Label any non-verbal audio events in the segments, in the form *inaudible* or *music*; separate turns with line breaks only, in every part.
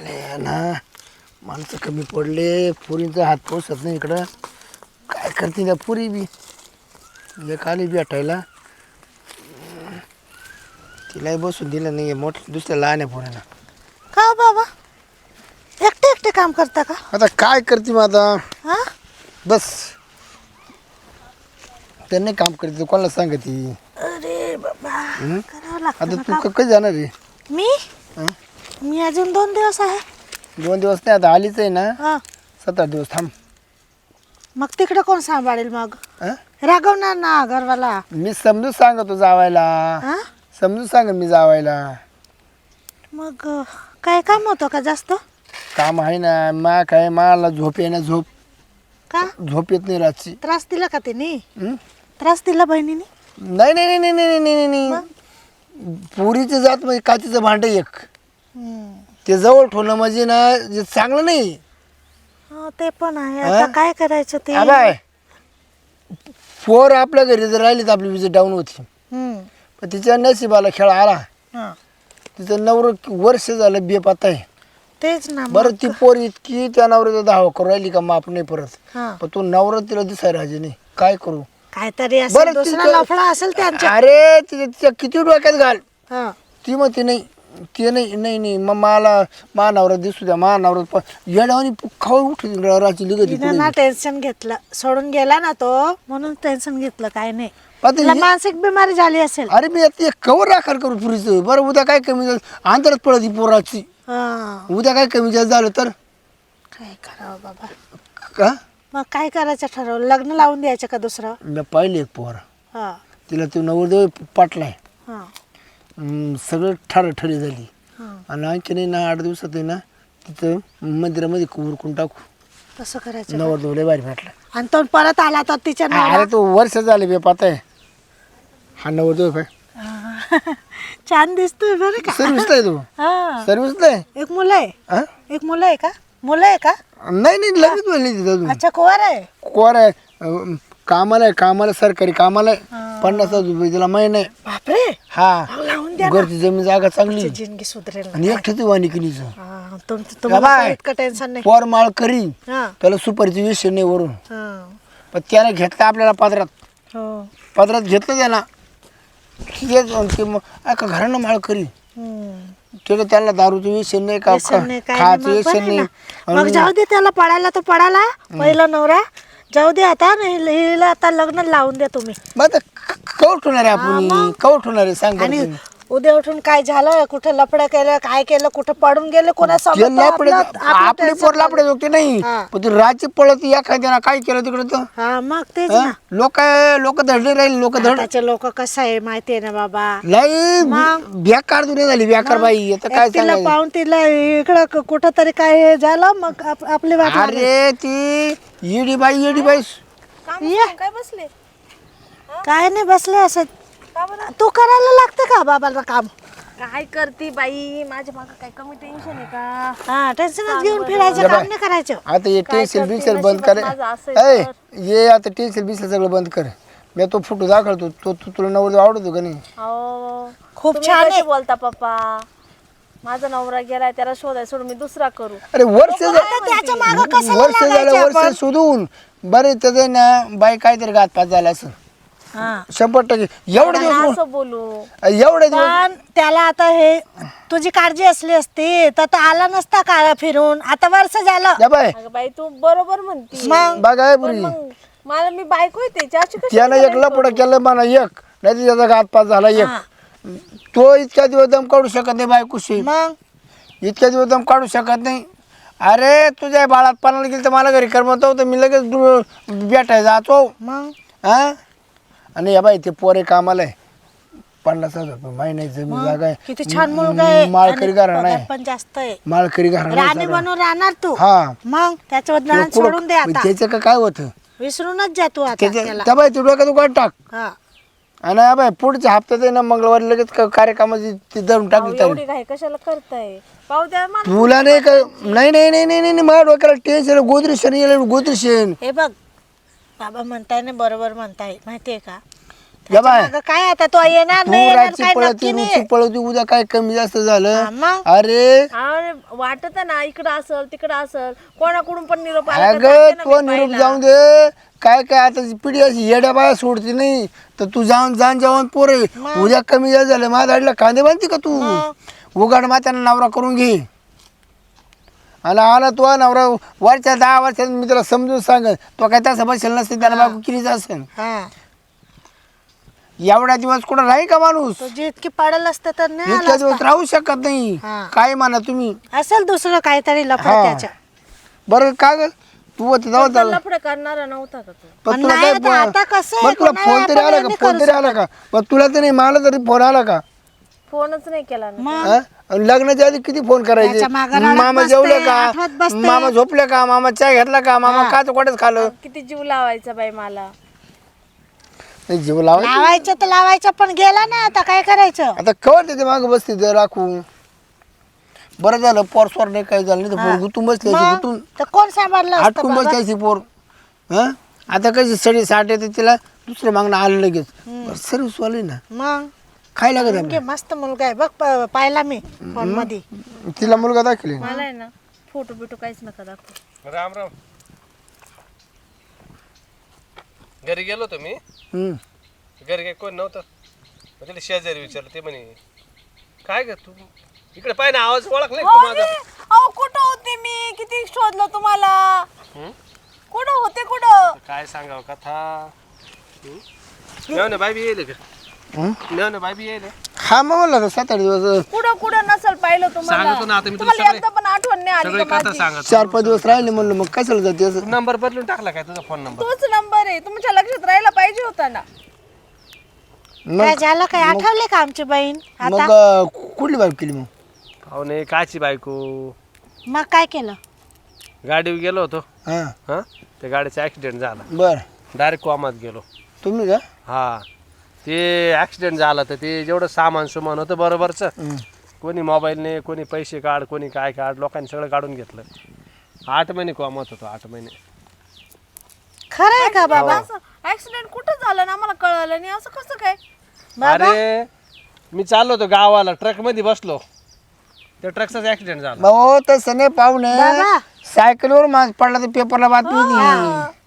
आले ना. माणसं कमी पडले पुरींचा हात पोसत नाही इकडं. काय करते त्या पुरी बी? एक आली भेटायला. तिलाही बसून दिलं नाही मोठ्या दुसऱ्या लहान आहे पोरांना.
का हो बाबा? एकटे एकटे काम करता का?
आता काय करते मग आता?
हा?
बस. त्यांनी काम करते कोणाला सांगते?
अरे बाबा करावं लागतं
आता
ना
तू
काम.
क- कधी जाणार आहे?
मी?
हं?
मी अजून दोन दिवस आहे.
दोन दिवस नाही आता आलीच आहे ना. सतरा दिवस थांब.
मग तिकडे कोण सांभाळेल मग? रागवणार ना घरवाला.
मी समजून सांगतो जावायला.
हा?
समजून सांग मी जावायला.
मग काय काम होतं का जास्त?
काम आहे ना मा काय माला झोप आहे ना झोप.
का?
झोप येत नाही रात्री
त्रास दिला का तिने? त्रास दिला बहिणीने?
नाही नाही नाही नाही नाही नाही नाही, नाही. जात म्हणजे काचीचं भांडं एक. ते जवळ ठेवणं म्हणजे ना जे चांगलं नाही
हा, ते पण आहे
हा?
आता काय करायचं ते
आबाय पोर आपल्या घरी जर राहिली तर आपली विजिट डाऊन होती
हम्म.
पण तिच्या नशिबाला खेळ आला
हा.
तिचं नवर वर्ष झालं बेपात आहे
तेच ना मग.
बरं ती पोर इतकी त्या नवऱ्याचा धावा करू राहिली का माप नाही परत
हा.
पण तो नवरा तिला दिसायला राजे नाही काय करू
काहीतरी असेल
बरं
दुसरा
तिचं-
लफडा असेल त्यांच्या
अरे तिच्या तिच्या किती डोक्यात घाल
हा.
ती म्हणते नाही ते नाही नाही नाही मग मला मा नवरा दिसू द्या मा नवरा येड्यावानी खाऊ उठली राची लिगती
तिनं ना टेन्शन घेतलं. सोडून गेला ना तो म्हणून टेन्शन घेतलं काय नाही. तिला मानसिक बिमारी झाली असेल.
अरे मी आता एक कवर राखर करू पुरीचं. बरं उद्या काय कमी झालं? अंतरात पडत ही पोराची.
हा.
उद्या काय कमी जास्त झालं तर?
काय करावं बाबा?
का?
मग काय करायचं ठरवलं? लग्न लावून द्यायचं का दुसरं?
मी पाहिले एक पोर.
हा.
तिला तो नवरदेव पाटलाय.
हा.
सगळं ठार ठरी झाली आणि आणखी नाही ना आठ दिवसात आहे ना तिथं मंदिरामध्ये उरकून टाकू.
तसं करायचं?
नवरदेव लय भारी भेटला.
आणि तो परत आला तर तिच्या नवरा-
अरे तो वर्ष झाले बे पाहत आहे. हा नवरदेव काय
हा. *laughs* छान दिसतोय बरं का?
सर्विसला आहे तो.
हा.
सर्विसला आहे?
एक मुलं आहे?
हा?
एक मुलं आहे का? मुलं आहे का?
नाही नाही लगेच बोलली तिथं अजून.
अच्छा कुवार आहे?
कोर आहे. अं, कामाला आहे कामाला सरकारी कामाला आहे. पन्नास हजार रुपये तिला महिना आहे.
बापरे!
हा. घरची जमीन जागा चांगली.
तिची जिंदगी सुधरेल.
आणि एकट्याची वानिकिनीचं
हा, तुम- तुम्हाला
बाय.
काही इतकं टेन्शन नाही.
पोर माळ करी.
हा.
त्याला सुपारीचा विषय नाही वरून.
हा.
पण त्याने घेतलं आपल्याला पदरात.
हो.
पदरात घेतलं त्याला. तेच आणि ते मग अख्खा घरानं माळ करी.
हम्म.
त्याला त्याला दारूचा विषय नाही का
व्यसन नाही, काय नाही,
खायचं
मग
विषय
बरं आहे
नाही.
ना. मग जाऊ दे त्याला पडायला तो पडाला पहिला नवरा. जाऊ दे आता नाही हिला आता लग्न लावून द्या तुम्ही.
मग आता कवट होणार आहे आपण कवट होणार आहे सांग बरं
आणि
तुम्ही.
उद्या उठून काय झालं? कुठं लफडं केलं? काय केलं? कुठं पडून गेलं? कोणा
ते लापडे आपली पोर लापडे होते नाही.
हा.
पण ते राज्य पळत एखाद्यानं काय केलं तिकडे तर?
हा मग तेच ना.
लोक लोक धडले राहील लोक धड
त्याचे लोक कसं आहे माहितीये ना बाबा?
लई बेकार दुनिया झाली बेकार बाई आता काय
तिला
सांगायचं?
पाहून तिला इकडं क- कुठं तरी काय हे झालं मग आप- आपली वाट लागली.
अरे ती येडी बाई येडी बाई.
ये. काय नाही बसले असं. तू करायला लागतं का बाबाला काम?
काय करते बाई? माझ्या मागं काय कमी टेन्शन आहे का?
हा टेन्शनच घेऊन फिरायचं काम नाही करायचं.
आता हे टेन्शन बिन्शन
नशिबात
बंद कर.
माझं
ए ये आता टेन्शन बिन्शन सगळं बंद कर. मी तो फोटो दाखवतो. तो तू तुला नवर आवडतो का नाही?
अहो
खूप
तुम्ही
छान आहे.
बोलता पप्पा? माझा नवरा गेलाय त्याला शोधाय सोडून मी दुसरा करू.
अरे वर्ष
आता त्याच्या मागं कशाला
वर्ष झालं? वर्ष शोधून. बरे त्याचं ना बाई काहीतरी घातपात झाला असं.
हा.
शंभर टक्के. एवढे
मला
दिवस
असं बोलू.
एवढे दिवस.
पण त्याला आता हे तुझी काळजी असली असती तर तो आला नसता काळा फिरून. आता वर्ष झालं.
या बाय.
अगं बाई तू बरोबर म्हणती
मग?
बघा
पण
पुरी
मग मला मी बायको येते त्याची कशी
त्यानं एक लपड केलं म्हणा एक. नाही तर त्याचा घातपात झाला एक. तो इतक्या दिवस दम काढू शकत नाही बायकोशी.
मग?
इतक्या दिवस दम काढू शकत नाही. अरे तुझ्या बाळात पाण्याला गेलं तर मला घरी करमत होतं मी लगेच दु- भेटायला जातो.
मग?
हा? आणि या बाई ते पोरे कामाला आहे. पन्नास हजार रुपये महिन्याची जमीन जागा आहे.
किती छान मुलगा आहे.
माळकरी घराणा
पगार
आहे.
पण जास्त आहे.
माळकरी घराणा
राणी. बनून राहणार तू.
हा.
मग त्याच्यावर
तो
रान
कुठं-
सोडून दे आता.
त्याचं का काय होतं?
विसरूनच जा तू आता त्याला.
त्या बाई तू डोक्यात उघड टाक.
हा.
आणि या बाई पुढच्या हप्त्यात आहे ना मंगळवारी लगेच क- कार्यक्रमाची ती धरून टाकली
एवढी घाई कशाला करताय? पाहू द्या मला.
तुला नाही का नाही नाही नाही नाही नाही माझ्या डोक्याला टेन्शन गोदरी शनी येईल गोदरी शेण
हे बघ बाबा म्हणताय ना बरोबर म्हणताय. माहितीये का?
या बाय.
अगं काय आता तो येणार
तू
नाही येणार
रातची
काय
पळती
नक्की
रुची
नाही.
पळती उद्या काय कमी जास्त
हा,
झालं
मग?
अरे.
अरे वाटत ना इकडं असल तिकडं असल. कोणाकडून पण निरोप आला तर
अगं
जाते ना
तो
मी
निरोप. जाऊन दे. काय काय आता पिढी अशी येड्या बाया सोडती नाही. तर तू जाऊन जाऊन जेवण पोरे. उद्या कमी जास्त झालं माझ्या कांदे बांधते का तू? उघड मात्यानं नवरा करून घे. आणि आला तो नवरा वरच्या दहा वर्षात मी तुला समजून सांग तो काय तसा बसेल नसते त्याला बाबू कितीच असेल.
हा.
एवढा दिवस कुठं राही का माणूस?
तो जितकी पडल असतं तर नाही आला
इतक्या दिवस राहू शकत नाही.
हा.
काय म्हणा तुम्ही?
असेल दुसरं काहीतरी लफड
हा.
त्याच्या.
बरं का ग? तू जाऊ
लफडं करणारा नव्हता का तू?
पण
पण
तुला
नाही
काय
आता- आता कसं आहे,
बरं तुला
कोणाला
फोन तरी
आपण
आला का?
नाही
फोन
करू
तरी आला का? पण तुला तरी मला तरी फोन आला का?
फोनच नाही केला ना
मग?
हा? आणि लग्नाच्या आधी किती फोन करायचे?
त्याच्या मागं रडत
मामा
बसते,
जेवले का?
आठवत बसते.
मामा झोपले का? मामा चहा घेतला का? मामा काच कोटच खाल्लं.
किती जीव लावायचा बाई मला.
नाही, जीव लावाय
लावायचं तर लावायचं पण गेला ना आता काय करायचं?
आता कवर त्याच्यामागे बसते ते राखू. बरं झालं पोर स्वर नाही काय झालं नाही तर पोर गुतून बसले
मग?
गुतून.
तर कोण सांभाळलं असतं
आटकून
बाबा?
बसल्याची पोर. हा? आता कशी सडी साठ येते तिला दुसरं मागणं आलं लगेच. सर्विस वाली ना.
मग?
काय लागत आहे?
म्हणजे मस्त मुलगा आहे. बघ प- पाहिला मी फोनमध्ये
तिला मुलगा दाखले
मला आहे ना फोटो बिटो काहीच नका दाखव.
राम राम. घरी गेलो होतो मी.
हम्म.
घरी काही कोण नव्हतं. मग तिला शेजारी विचारलं ते म्हणे काय ग तू? इकडे पाय ना आवाज ओळख नाही का तू माझा?
अहो कुठं होते मी? किती शोधलं तुम्हाला?
हं?
कुठं होते कुठं?
काय सांगावं कथा? नेवणे बाय बी येईल का
हं?
नेवणे बाय बी येईल
हा मग म्हणलं होतं सात आठ दिवस
कुठं कुठं नसल पाहिलं तुम्हाला
सांगतो ना आता मी तुला
तुम्हाला
सगळे
एकदा पण आठवण नाही आली
सगळी
का
कथा
माझी?
सांगत.
चार पाच दिवस राहिले म्हणलं मग कशाला जाते असं?
नंबर बदलून टाकला काय तुझा फोन नंबर
तोच नंबर आहे. तुमच्या लक्षात राहायला पाहिजे होता ना.
झालं? काय आठवले का आमची बहीण? आता?
मग अं, कुठली बाब केली मग?
हो नाही काची बायको.
मग काय केलं?
गाडीवर गेलो होतो.
हा.
हां? त्या गाडीचा ॲक्सिडेंट झाला.
बर.
डायरेक्ट कोमात गेलो.
तुम्ही का?
हा. ते ॲक्सिडेंट झाला तर ते जेवढं सामान सुमान होतं बरोबरचं.
हं.
कोणी मोबाईलने कोणी पैसे काढ कोणी काय काढ लोकांनी सगळं काढून घेतलं. आठ महिने कोमात होतो आठ महिने.
खरं आहे का बाबा?
असं ऍक्सिडेंट कुठं झालं ना आम्हाला कळलं नाही असं कसं काय?
अरे मी चाललो होतो गावाला ट्रकमध्ये बसलो. त्या ट्रकचाच ऍक्सिडेंट झाला.
भाऊ तसं नाही पाहुणे.
बाबा.
सायकलवर माणूस पडला तर पेपरला बातमी होती.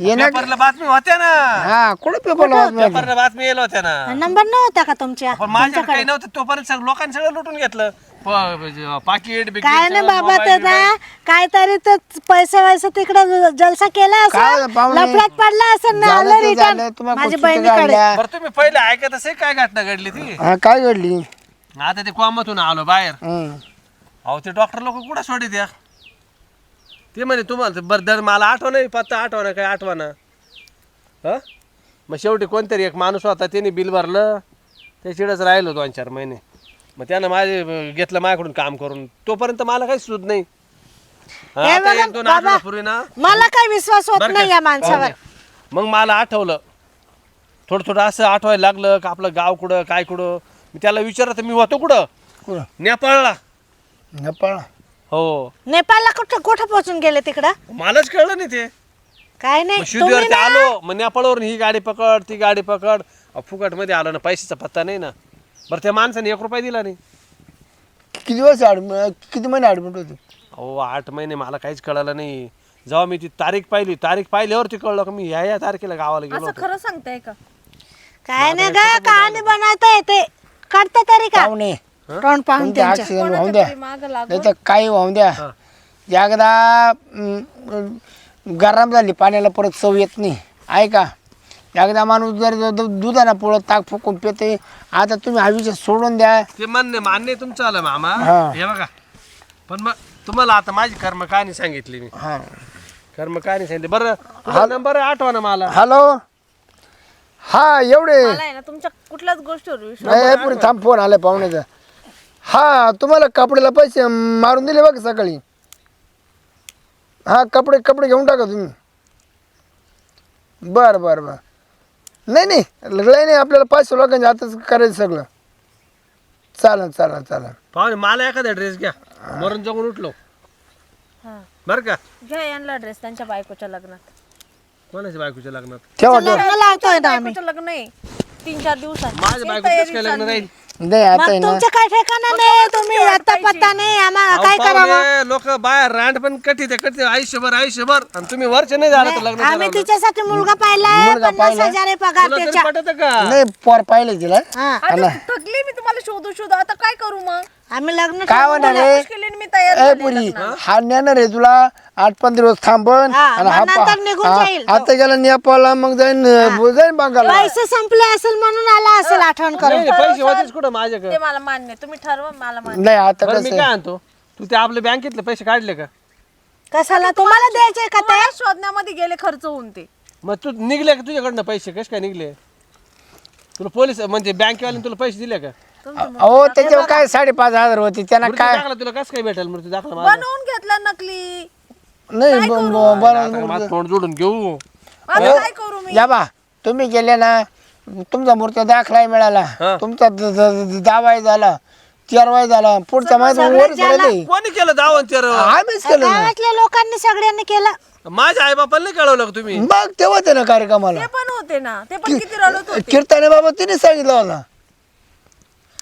ये ना
पेपरला बातमी होत्या ना.
हा कुठं पेपरला बातमी होती?
पेपरला बातमी येईल होत्या ना.
नंबर नव्हता का तुमच्या?
पण माझ्या काही नव्हतं तोपर्यंत सगळं लोकांनी सगळं लुटून घेतलं. प- पाकिट बिकिट
काय नाही
सगळं,
बाबा
मोबाईल,
ते ना काहीतरी तर पैसे वैसे तिकडे जलसा केला
काय
असं
पाहुणे?
लफड्यात पडला असं ना
झालं
आलं
ते
रिटर्न
झालं, तुम्हाला
माझी बहिणीकडे.
बरं तुम्ही पहिले ऐकत असे काय घटना घडली ती?
हा काय घडली?
आता ते कोमातून आलो बाहेर.
हं.
अहो ते डॉक्टर लोक कुठं सोडी द्या ते म्हणे तुम्हाला बरं दर मला आठवण नाही पत्ता आठवणं काय आठवणं? हं? मग शेवटी कोणतरी एक माणूस होता त्याने बिल भरलं ते चिडच राहिलो दोन चार महिने. मग त्यानं माझे घेतलं माझ्याकडून काम करून. तोपर्यंत मला काही सुद नाही. हं,
हे
आता
बघा,
एक दोन
बाबा.
आठवड्यापूर्वी ना
मला काही विश्वास होत
बरं
नाही? या माणसावर.
मग मला आठवलं. थोडं थोडं असं आठवायला लागलं का आपलं गाव कुठं काय कुठं. मी त्याला विचारत मी होतो कुठं?
कुठं?
नेपाळला.
नेपाळ.
हो.
नेपाळला कुठं कुठं पोहोचून गेले तिकडं?
मलाच कळलं नाही ते.
काय नाही
मग
तुम्ही
शुद्धीवरती
ना
आलो. मग नेपाळवरून ही गाडी पकड ती गाडी पकड. फुकटमध्ये आलो ना पैशाचा पत्ता नाही ना. बरं त्या माणसाने एक रुपया दिला नाही.
किती दिवस ऍडमिट किती महिने ऍडमिट होते?
अहो आठ महिने मला काहीच कळलं नाही. जेव्हा मी ती तारीख पाहिली तारीख पाहिल्यावरती कळलं का मी ह्या या तारखेला गावाला गेलो
असं
होतो.
खरं सांगताय का?
काय नाही ग कहाणी बनवता येते. करता तरी का?
पाहुणे
तोंड पाहून त्यांच्या.
ऍक्सिडेंट होऊन द्या.
माग लागून.
नाही तर काही वाहून द्या. एकदा अं, गरम झाली पाण्याला परत चव येत नाही. ऐका एकदा माणूस जर द- द- दुधाला पोळत ताक फुकून पेते आता तुम्ही हा विषय सोडून द्या.
ते मान्य मान्य आहे तुमचं आलं मामा.
हा.
हे बघा. पण मग तुम्हाला आता माझी कर्म कहाणी सांगितली मी.
हा.
कर्म कहाणी सांगितली. बरं तुझा नंबर आठवा ना मला.
हॅलो? हा एवढे.
मला आहे ना तुमच्या कुठल्याच गोष्टीवर विश्वास
नाही हे पुढे थांब फोन आलाय पाहुण्याचा. हा तुम्हाला कपड्याला पैसे मारून दिले बघ सकाळी. हा कपडे कपडे घेऊन टाका तुम्ही. बरं बरं बरं. नाही नाही नाही आपल्याला पाचशे लोकांच्या हातच करायचं सगळं. चालेल चालेल चालेल.
पाहुणे मला एखादा ड्रेस घ्या. मरून जगून उठलो.
हा.
बरं का?
घ्या यांना ड्रेस त्यांच्या बायकोच्या लग्नात.
कोणाच्या बायकोच्या लग्नात?
ठेवा ठेवा.
लग्न लावतोय ना आम्ही.
बायकोचं लग्न आहे. तीन चार दिवसात.
माझ्या बायको कसं काय लग्न राहील?
नाही आता आहे
मग
ना.
तुमचं काय ठिकाणा नाही तुम्ही आता पत्ता नाही आम्हाला काय करावं?
लोक बाहेर रांड पण कटी ते कटी आयुष्यभर आयुष्यभर. आणि तुम्ही वर्ष नाही झालं तर लग्न
आम्ही तिच्यासाठी मुलगा पाहिलाय
मुलगा
पन्नास
पाहिलाय?
हजार आहे. पगार
तुला तरी
त्याच्या.
पटत का?
नाही पोर पाहिले तिला.
हा.
आता थकली मी तुम्हाला शोधू शोधू. आता काय करू मग?
आम्ही लग्न
काय
मी तयार
ए
झाले
पुरी
लग्नाला.
हा नेणार आहे तुला. आठ पंधरा दिवस थांबन
हा,
आणि
मग नंतर
पा-
निघून
हा,
जाईल तो.
आता गेला नेपाळला मग जाईन जाईन बंगालला.
पैसे संपले असेल म्हणून आला असेल आठवण करून.
नाही, पैसे होतेच कुठं माझ्याकडे?
ते मला मान्य आहे. तुम्ही ठरवा मला मान्य.
नाही आता
बरं मी
कसं
काय आणतो तू ते आपल्या बँकेतले पैसे काढले का?
कशाला? तुम्हाला द्यायचे का ते?
तुम्हाला शोधण्यामध्ये गेले खर्च होऊन ते.
मग तू निघले का तुझ्याकडनं पैसे? कसे काय निघले? तुला पोलीस म्हणजे बँकेवाल्याने तुला पैसे दिले का?
अहो त्याच्यावर काय साडेपाच हजार होती त्यांना काय?
दाखला तुला कसं काय भेटेल मृत्यू दाखला माझा?
बनवून घेतला नकली.
नाही ब- ब- बनवून
आता माझं तोंड जोडून घेऊ.
आता काय करू मी?
या बा तुम्ही गेले ना तुमचा मूर्ती दाखलाय मिळाला.
हा.
तुमचा द- झाला तेरवाय झाला पुढचा माहिती वर केलं
कोणी केलं दावण तर
आम्हीच केलं ना.
गावातल्या लोकांनी सगळ्यांनी केलं.
माझ्या आई बापाला नाही कळवलं का तुम्ही?
मग तेव्हा ते ना कार्यक्रमाला.
ते पण होते ना. ते पण किती रडत होते.
कीर्तने बाबा तिने सांगितलं मला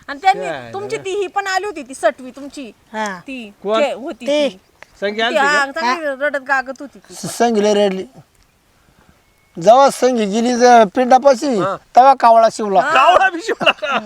आणि त्यांनी तुमची ती ही पण आली होती ती सटवी तुमची.
हा.
ती
कोण?
जे होती
ते.
ती.
संगी
ती
आली
हा, चांगली रडत गागत होती ती.
संगीले रेडली. जेव्हा संगी गेली ज- पिंडापाशी तेव्हा कावळा शिवला.
कावळा बी शिवला का?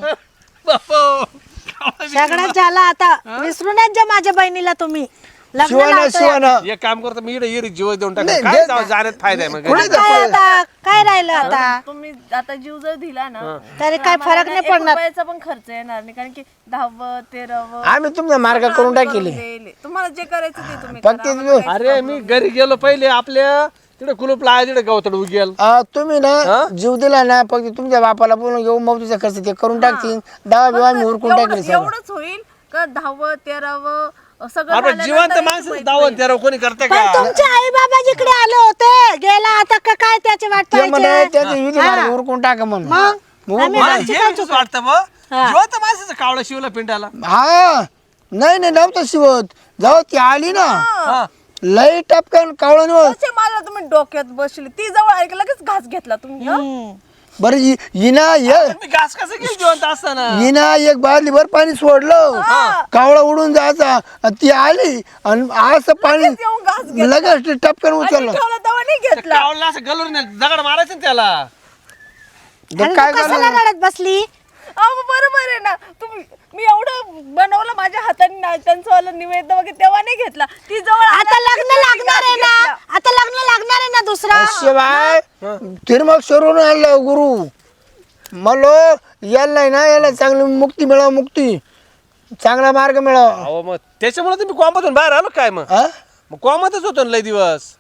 बापो कावळा बी-
सगळंच झालं आता. विसरूनच जा माझ्या बहिणीला तुम्ही. लग्न
शिवाना
लावतोय.
शिवाना.
एक काम करतो मी इकडे इकडे जीव देऊन टाक.
नाही,
काय
दे-
जाऊ- जाण्यात फायदा आहे मग
कोणी
काय आता? काय राहिलं आता?
तुम्ही आता जीव जर दिला ना
तरी काय फरक नाही पडणार.
रुपयाचा पण खर्च येणार नाही कारण की दहावं तेरावं
आम्ही तुमचा मार्ग करून टाकेले.
देईल. तुम्हाला जे करायचं ते तुम्ही
फक्त
करा.
तुम्ही-
अरे मी घरी गेलो पहिले आपल्या तिकडे कुलूप लाय तिकडे गवतड उगेल.
तुम्ही ना जीव दिला ना फक्त तुमच्या बापाला बोलून घेऊ मग तुझा खर्च ते करून टाकतील. दहा बिवा मी उरकून
एवढं-
टाकेल सगळं.
एवढंच होईल का दहावं तेरावं सगळं
अरे
झाल्यानंतर
जिवंत माणसं दावण कोणी करते
पण
का?
तुमचे आई बाबा जिकडे आले होते गेला आता का काय त्याची वाट
ते म्हणे
पाहायची
त्याचे विधी मार्ग उरकून टाका म्हणून.
मग?
मग
आम्ही
मला
आमची
हे
काय
विशेष वाटतं बघ जिवंत माणसाचं कावळा शिवला पिंडाला.
हा. नाही नाही नव्हतं शिवत. जाऊ ती आली ना.
हा.
लई टपकन कावळा निवड.
तसे मला तुम्ही डोक्यात बसले? ती जवळ ऐक लगेच घास घेतला तुम्ही हं?
बरं हिना ये
मी घास कसं घेऊ जिवंत असताना?
हिना एक बादली भर पाणी सोडलं कावळा उडून जायचा. आणि ती आली आणि असं पाणी
लगेच येऊन घास घेतला.
लगेच ते टपकन
आणि
उचललं.
ठेवला तेव्हा नाही घेतला.
कावळला असं गलून दगड मारायचं ना त्याला.
तर
आणि
काय
तू कशाला
झालं
रडत बसली?
अहो बरोबर आहे ना. तुम्ही मी एवढं बनवलं माझ्या हाताने ना त्यांचं वालं निवेदन वगैरे तेव्हा नाही घेतला. ती जवळ
आता लग्न लागणार आहे ना. आता लग्न लागणार आहे ना दुसरा?
शिवाय तिरमग शरून आणलं गुरु. मलो याला नाही ना याला चांगली मुक्ती मिळाव मुक्ती. चांगला मार्ग मिळावा.
अहो मग त्याच्यामुळे तुम्ही कॉमातून बाहेर आलो काय मग?
हा?
मग कॉमातच होतो ना लय दिवस.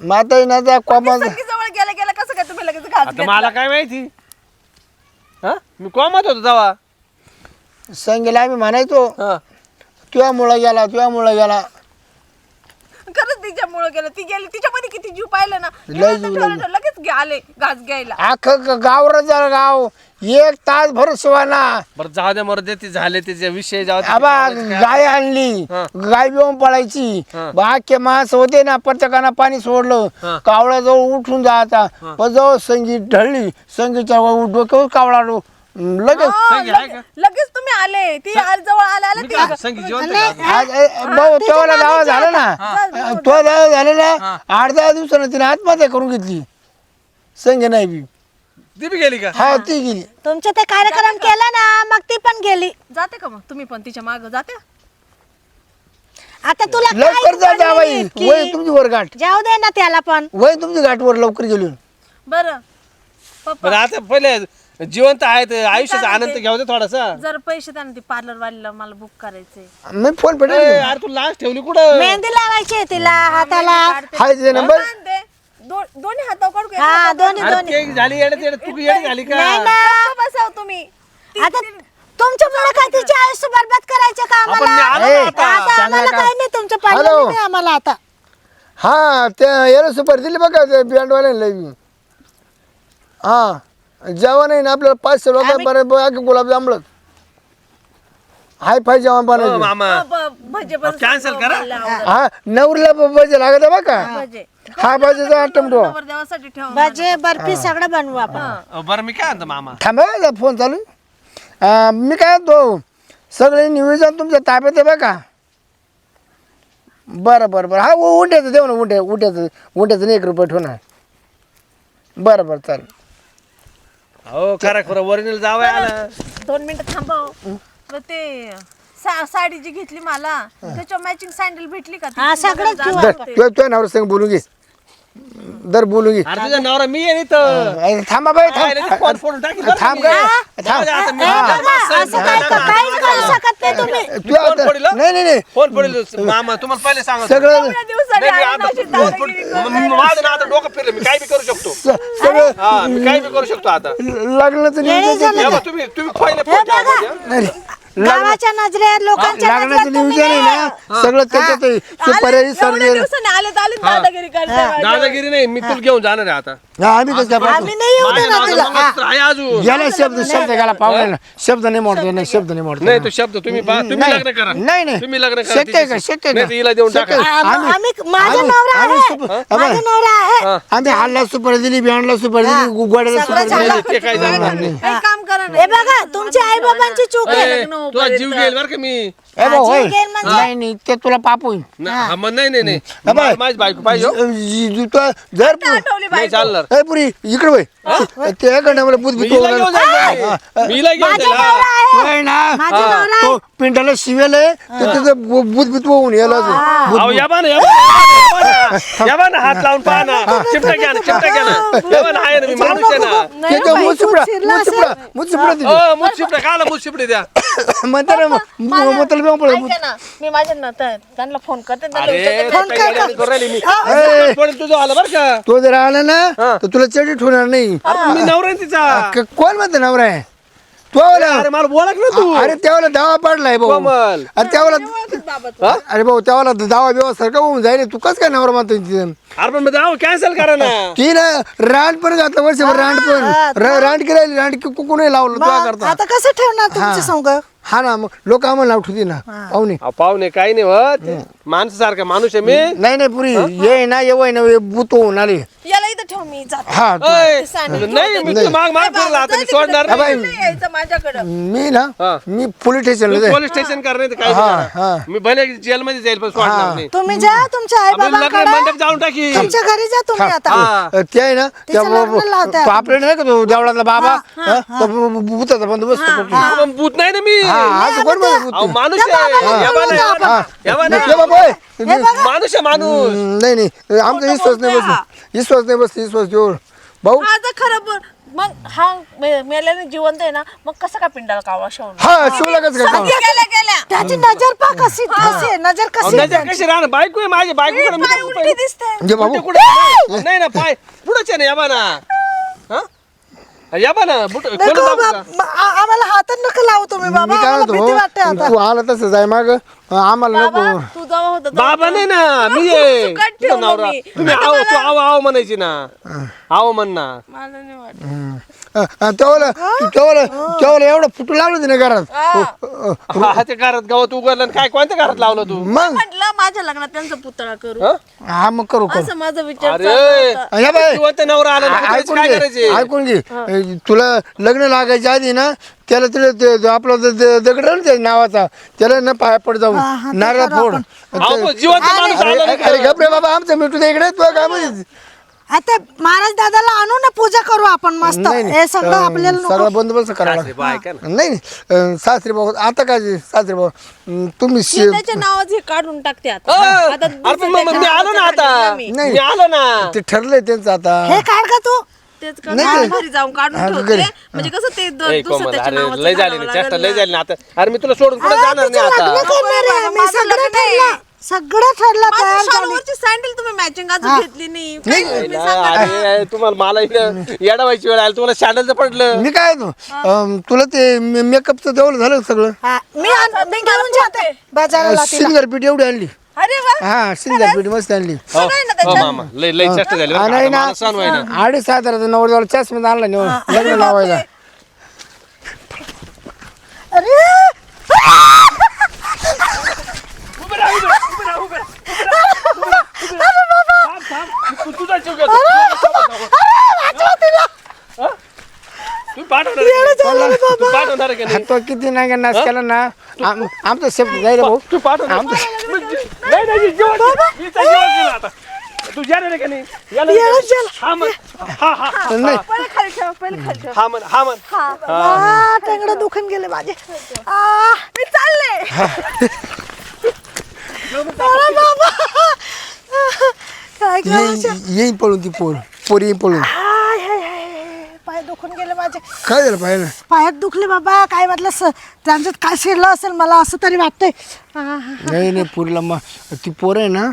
माता ना त्या कोमा
सगळी जवळ गेल्या गेल्या कसं काय तुम्ही लगेच
आता
घेतला?
मला काय माहिती? हा? मी कॉमात होतो तेव्हा.
संगीला आम्ही म्हणायचो
हा.
तुझ्या मुळे गेला तुझ्या मुळे गेला.
तिच्यामुळे गेलं. ती गेली तिच्यामध्ये किती जीव पाहिलं ना.
लय
निवेदन
जीव
ठेवलं ठेवलं, लगेच गे- आले घास घ्यायला.
अख्खं गाव रजा गाव. एक तास भर शिवाना
बरं जाऊ मरते ते झाले त्याचे विषय जाऊ दे.
आबा गाय आणली.
हा.
गाय बिवून पळायची.
हा.
बाके मास होते ना प्रत्येकानं पाणी सोडलं. कावळा जवळ उठून जायचा. पण जवळ संगीत ढळली. संगीतच्या डोक्यावर कावळा डो- लगेच.
हो,
संगी आहे
लगे- लगेच तुम्ही आले. ती आज जवळ आला आला
मी
ती.
काय?
आज ए, भाऊ तेव्हा दावा झाला ना? तो दावा झाला ना आठ दहा दिवसानं तिने आत्महत्या करून घेतली. संघ नाही बी.
ती बी गेली का?
हा ती गेली.
तुमचे ते कार्यक्रम केला ना मग ती पण गेली.
जाते का मग? तुम्ही पण तिच्या माग जाते?
आता तुला काय
लवकर जा जावाई
इतकी?
वय तुमची वर गाठ.
जाऊ दे ना त्याला पण.
वय तुमची गाठवर लवकर गेली.
बरं. पप्पा.
बरं आता पहिले जिवंत आहेत आयुष्याचा आनंद? घेऊ दे थोडासा.
जर पैसे द्या ना ती पार्लर वालीला मला बुक करायचे
मी फोन
ए,
पेटेल
यार तू लास्ट ठेवली कुठं?
मेहंदी लावायची आहे तिला हाताला.
हाय नंबर
दोन्ही हातावर काढू का?
हा दोन्ही
अरे
दोन्ही
झाली येडत येडत तू येडी झाली का?
नाही ना.
गप्प बसाव तुम्ही?
आता तुमच्यामुळे काय तिचे आयुष्य बरबाद करायचे का
आपण
आम्हाला?
आलो
ए,
ना आता.
आता
सांगा
आम्हाला
का?
काय नाही तुमच्या नाही आम्हाला आता.
हा त्या याला सुपारी दिली बघा लई. हा. जेवण आहे ना आपल्याला पाचशे लोक गुलाब जांभळत हाय फाय जेवण
हो, मामा.
भजे पण
कॅन्सल करा.
हा नवरीला बजे लागत बा का?
भजे.
हा बाजूचा टमटो
नवर देवासाठी ठेवा.
भजे बर्फी सगळं बनवू आपण.
अहो, बरं मी काय म्हणतो मामा?
थांबा फोन चालू. अं, मी काय तो सगळे नियोजन तुमच्या ताब्यात आहे बघा. बरं बरं बरं. हा उ- उंट्याचं देऊ ना उंट्या उंट्याचं उंट्याचं नाही एक रुपये ठेवणार बरं बरं चालेल.
हो खरं खरं ओरिजिनल जावं आलं.
दोन मिनिटं थांबव. मग ते सा- साडी जी घेतली मला त्याच्यावर मॅचिंग सँडल भेटली का? ती?
हा, सगळंच घेऊ.
तुझ्या तुझ्या नवरा संग बोलून घे. दर बोलून घे
अरे तुझा नवरा मी आहे इथं.
अं, थांबा बाई
काय रे,
थांब
फोन फोडून टाकील बरं
थांब
मी.
काय
जाऊ
थांब
दे आता मी
ए,
आता
बाबा,
मस्त आहे.
असं काय
ना, ना,
काहीच करू शकत नाही तुम्ही.
तू आता-
पडलं?
नाही नाही नाही.
फोन पडेल मामा तुम्हाला पहिले सांगतो.
सगळं
एवढ्या दिवसांनी ना अशी दादागिरी करून.
माझं ना. आता डोकं फिरलं मी काय बी करू शकतो.
स- सगळं
हा मी काय बी करू शकतो आता.
लग्नाचं नियोजन
तुम्ही तुम्ही पहिले फोन ठेवा मध्ये.
नाही.
गावाच्या नजरेत लोकांच्या
लग्नाचं
नजरेत तुम्ही
नियोजन आहे ना सगळं त्याच्यात आहे. सुपारी
एवढ्या
सरले
दिवसांनी आले दादागिरी करते
दादागिरी नाही मी तुला घेऊन जाणार आहे आता.
हा, आम्ही कसं काय पाहतो?
आम्ही नाही येऊ
माझ्या
देणार तिला
नावाचं मंगळसूत्र आहे अजून.
गेला शब्द शब्द गेला ना. शब्द नाही मोडतो नाही शब्द नाही मोडतो.
नाही तो शब्द तुम्ही पहा, तुम्ही
नाही,
लग्न करा.
नाही नाही.
तुम्ही लग्न करा
शक्य आहे का?
तिच्याशी.
शक्य आहे
नाही
का?
तर हिला देऊन
शक्य
टाका
आहे.
आम-
आम्ही-
आम्ही माझा
आम्ही-
नवरा
आम्ही
आहे.
सुप-
माझा
अबे,
नवरा आहे.
आम्ही हाडला सुपारी दिली बिहानला सुपारी दिली गोड्याला
सगळं
सुपारी
झालं.
दिली
ते काय जमणार नाही.
एक काम करा ना.
हे बघा तुमच्या आई बाबांची चूक आहे.
ए,
लग्न
तुला जीव
होईपर्यंत.
घेईल बरं का मी?
ए भाऊ,
जीव
होय.
घेईल म्हणजे?
नाही नाही ते तुला पाप होईल.
ना- हा, मग नाही नाही नाही.
अबे.
मा- माझी बायको पाहिजे हो.
जी- तो- जर
आठवली
नाही
बायको.
चालणार.
ए पुरी इकडे वय. ते एखाद्या मला बुद्ध
मी हिला घेऊन जाईल
हा,
मी हिला घेऊन
माझा
जाईल हा.
नवरा आहे.
होय ना
माझा नवरा आहे.
तो पिंटाला शिवेल आहे. तर त्याचं बुद्ध होऊन यायला
अहो, या बा ना, या बा ना, या बा ना. या बा ना, हात लावून पहा ना. चिमटा घ्या ना चिमटा घ्या ना. या बा ना, आहे ना मी माणूस आहे ना.
त्याच्या मुसुपडा
चिरला
मुसुपडा मुसुपडा दिली.
मुठ चिपटा काला मुठ चिपटे द्या.
म्हणते ना मतलब
ऐका ना मी माझ्या त्यांना फोन करते त्यांना
अरे
विचारते.
फोन करून राहिली मी.
ए.
पडेल तुझं आलं बरं का?
तो जर आला ना
हा.
तर तुला चडी ठेवणार नाही.
अरे मी नवरा आहे तिचा.
क- कोण म्हणते नवरा आहे? तो
अरे मला बोला ना तू.
अरे त्यावेळेला दावा पडलाय भाऊ.
कोमल.
अरे त्यावेळेला
बाबा
अरे भाऊ त्यावेळेला दावा बिवा सारखा होऊन जाईल. तू कस काय नवरा म्हणतो तिथं?
अरे पण जाऊ कॅन्सल करा ना. *laughs*
ती ना रांड पण घातलं वर्षभर रांड पण र- रांड की राहिली रांड की कुणी लावलं तुला
मग
करता.
आता कसं ठेवणार तुमच्या संग?
हा ना मग लोक आम्हाला उठवती ना पाहुणे.
अहो, पाहुणे काही नाही होत. माणसं सारखा माणूस आहे मी.
नाही नाही पुरी. ये ना ये वय ना ये बुतो
याला इथं ठेव मी जाते.
हा तू-
ओय,
सांगितलं
नाही मी तुझं माग माग फिरला आता मी सोडणार
नाही
नाही.
नाही यायचं माझ्याकडं.
मी ना
हा.
मी पोलीस स्टेशनला जाईल
पोलीस स्टेशन कर नाही तर काही
हा, हा.
मी भले जेल मध्ये जाईल पण सोडणार नाही.
तुम्ही जा तुमच्या आई
आपण लग्न
बाबांकडे.
मंडप जाऊन टाकी.
तुमच्या घरी जा तुम्ही आता.
हा.
ते आहे ना त्या
तिचं लग्न लावताय
तो आपल्याला नाही का तो देवळातला बाबा? हा, तो भूताचा बंदोबस्त करतो.
भूत नाही ना मी.
हा असं कोण
माणूस
त्या
आहे.
बाबाला आपण.
बाबा.
माणूस आहे माणूस.
नाही नाही. आमचा विश्वास नाही बसत विश्वास नाही बसत विश्वास देऊ भाऊ?
माझं खरं बोल. मग हा मे- मेल्याने जिवंत आहे ना मग कसं काय पिंडाला कावळा शेवून?
हा शिवला कसं काय
गेल्या गेल्या.
त्याची नजर पा कशी कशी आहे नजर
अहो,
कशी आहे
नजर कशी राहणार? बायको आहे माझी बायको कडे मी
पाय
कसं
उलटी
पाहिजे?
दिसते.
जे बाबू
कुठे कुठे नाही ना पाय पुढेच आहे ना या बा ना हा? या बा ना बुट खोलून
नको
दाखवू का?
बाप, म- आ- आम्हाला हातात नका लावू तुम्ही बाबा
मी काय
आम्हाला भीती वाटते
म्हणतो
आता
तू आला तसं जाय माग आम्हाला
बाबा
नको
तू जेव्हा होता तेव्हा
बाबा नाही ना मी आहे तुझा नवरा.
मी.
तुम्ही आव तू आव आव म्हणायची ना. आव म्हण ना.
मला नाही वाटत.
हम्म. अ, अ, तेवढं तेवढं तेवढं एवढं फुटू लागलं तिने घरात?
हा.
हा ते घरात गावात उघडलं आणि काय कोणत्या घरात लावलं तू?
मग?
म्हटलं माझ्या लग्नात त्यांचा पुतळा करू.
हं?
हा मग करू करू.
असं माझा विचार
अरे
चालला होता.
या बाय
जिवंत नवरा आला
आ- ऐकून
काय
घे
करायचे?
ऐकून घे. तुला लग्न लागायच्या आधी ना त्याला तुला ते- ते आपला दगड आहे ना त्या नावाचा त्याला ना पाया पड जाऊन
हा, हा, ते
नारळ
करू
फोड.
अहो, पण जिवंत माणूस
अरे
आला नाही
अरे
का?
गप रे बाबा आमचं मिठू इकडे तू काय म्हणजे
आता महाराज दादाला आणू ना पूजा करू आपण मस्त?
नाही
हे सगळं
अं,
आपल्याला
सगळा
नको
बंदोबस्त करावा
सासरे बा, ऐका ना.
लागेल. नाही नाही. अं, सासरे भाऊ आता काय सासरे भाऊ अं, तुम्ही शे-
त्याच्या नावाचे काढून टाकते आता. आता
अरे पण
दुसरं
मग मी
त्याच्या
आलो ना आता.
मी.
नाही.
आलो ना.
ते ठरलंय त्यांचं आता.
हे काढ का तू?
तेच
नाही,
काढून
ते-
घरी जाऊन काढून
हा,
ठेवते.
घरी.
म्हणजे कसं ते द-
ए,
दुसरं
कोमल,
त्याच्या
अरे
नावाचं
लय झाली
घालावं
ना चेष्टा
लागेल
लय
ना.
झाली ना. आता अरे मी तुला सोडून कुठे
हा,
जाणार नाही आता?
मी सगळं. ठरलं. सगळं ठरलं
माझ्या
तयार झाली.
शालूवरची सँडल तुम्ही मॅचिंग अजून घेतली नाही. काय तुम्ही सांगा ना.
अरे तुम्हाला मला इकडं येडावायची वेळ आली. तुम्हाला शॅडलचं पडलं.
मी काय तो अं, तुला ते मेकअपचं देवलं झालं सगळं.
हा, मी आण- मी घेऊन जाते बाजाराला तिला
सिंगर पीठ एवढी आणली. हा शिंदरपीठ मस्त आणली
हो
सगळं आहे ना
हो.
त्याच्यात?
मामा
अडीच हजाराचा नवरदेवाला चष्मा आणला नेऊन लग्न लावायला.
तू-
तो किती नाही? नाश केला ना? आम- आमचा शेप जाईल भाऊ.
तू पाठवणार
आहे
नाही नाही जेवण हिचं जेवण केलं आता. तू जाणार का नाही याला हा म्हण. हा हा
नाही.
पहिले खाली ठेवा पहिले खाली ठेवा.
हा म्हण हा म्हण.
आ, टेंगडं दुखून गेले माझे. आ,
मी चालले.
अरे बाबा. काय करायचं
येईन येईन पळून ती पोर. पोर येईन पळून. काय झालं पाहिलं
पायात दुखले बाबा काय म्हटलं स- त्यांच्यात काय शिरलं असेल मला असं तरी वाटतंय. आ,
नाही नाही पोरीला मग ती पोर आहे ना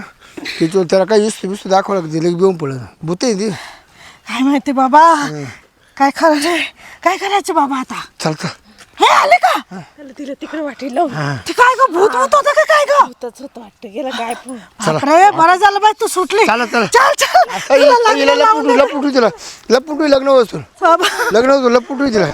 तिथं त्याला काय इस्तू बिस्तू दाखवलं का तिला घेऊन पडलं. भूत आहे ती.
काय माहिती बाबा काय करायचं काय करायचं बाबा आता?
चालतं
हे आले का?
त्याला तिला तिकडे वाटी लावून
ते काय ग भूत भूत होतं का काय ग?
होतच होतं वाटतं गेला काय पण.
बरं झालं बाई तू सुटली.
चला, चला.
चल चल. तुला लग्न लावून
लपुटू लपुटू तिला. लपुटू लग्न वस्तू लग्न वस्तू लपुटू तिला.